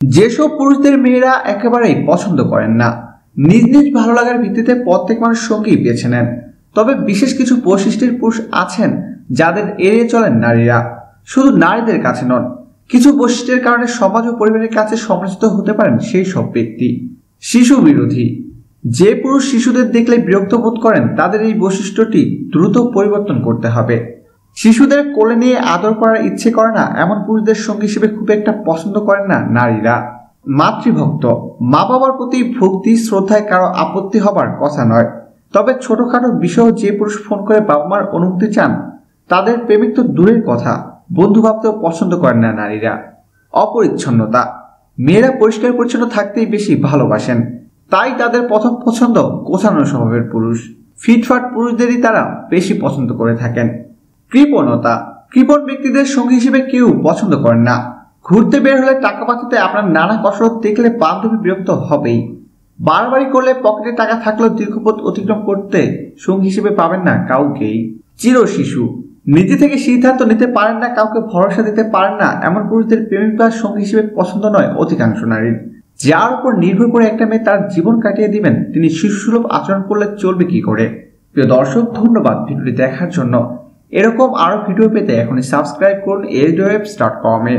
যেসব পুরুষদের মেয়েরা একেবারেই পছন্দ করেন না, নিজ নিজ ভালো লাগার ভিত্তিতে প্রত্যেক মানুষ সঙ্গী বেছে নেন। তবে বিশেষ কিছু বৈশিষ্ট্যের পুরুষ আছেন যাদের এড়িয়ে চলেন নারীরা। শুধু নারীদের কাছে নন, কিছু বৈশিষ্ট্যের কারণে সমাজ ও পরিবারের কাছে সমালোচিত হতে পারেন সেই সব ব্যক্তি। শিশু বিরোধী, যে পুরুষ শিশুদের দেখলে বিরক্ত বোধ করেন, তাদের এই বৈশিষ্ট্যটি দ্রুত পরিবর্তন করতে হবে। শিশুদের কোলে নিয়ে আদর করার ইচ্ছে করে না, এমন পুরুষদের সঙ্গী হিসেবে খুব একটা পছন্দ করেন না নারীরা। মাতৃভক্ত মা বাবার প্রতি ভক্তি, শ্রদ্ধায় কারও আপত্তি হবার কথা নয়। তবে ছোটখাটো বিষয় যে পুরুষ ফোন করে বাবা মার অনুমতি চান, তাদের প্রেমিক তো দূরের কথা বন্ধু ভাবতেও পছন্দ করেন না নারীরা। অপরিচ্ছন্নতা, মেয়েরা পরিষ্কার পরিচ্ছন্ন থাকতেই বেশি ভালোবাসেন। তাই তাদের প্রথম পছন্দ গোছানো স্বভাবের পুরুষ। ফিটফাট পুরুষদেরই তারা বেশি পছন্দ করে থাকেন। কৃপণতা। কৃপণ ব্যক্তিদের সঙ্গী হিসেবে কেউ পছন্দ করেন না। ঘুরতে বের হলে টাকা পাঠাতে আপনার নানা কসরত দেখলে বান্ধবী বিরক্ত হবেই। বারবারই করলে পকেটে টাকা থাকলেও দীর্ঘপথ অতিক্রম করতে সঙ্গী হিসেবে পাবেন না কাউকেই। চির শিশু। নিজে থেকে সিদ্ধান্ত নিতে পারেন না, কাউকে ভরসা দিতে পারেন না। এমন পুরুষদের প্রেমিক বা সঙ্গী হিসেবে পছন্দ নয় অধিকাংশ নারীর। যার উপর নির্ভর করে একটা মেয়ে তার জীবন কাটিয়ে দিবেন, তিনি শিশুসুলভ আচরণ করলে চলবে কি করে? প্রিয় দর্শক, ধন্যবাদ ভিডিওটি দেখার জন্য। এরকম আরও ভিডিও পেতে এখনই সাবস্ক্রাইব করুন এলডিওয়েবস ডট কমে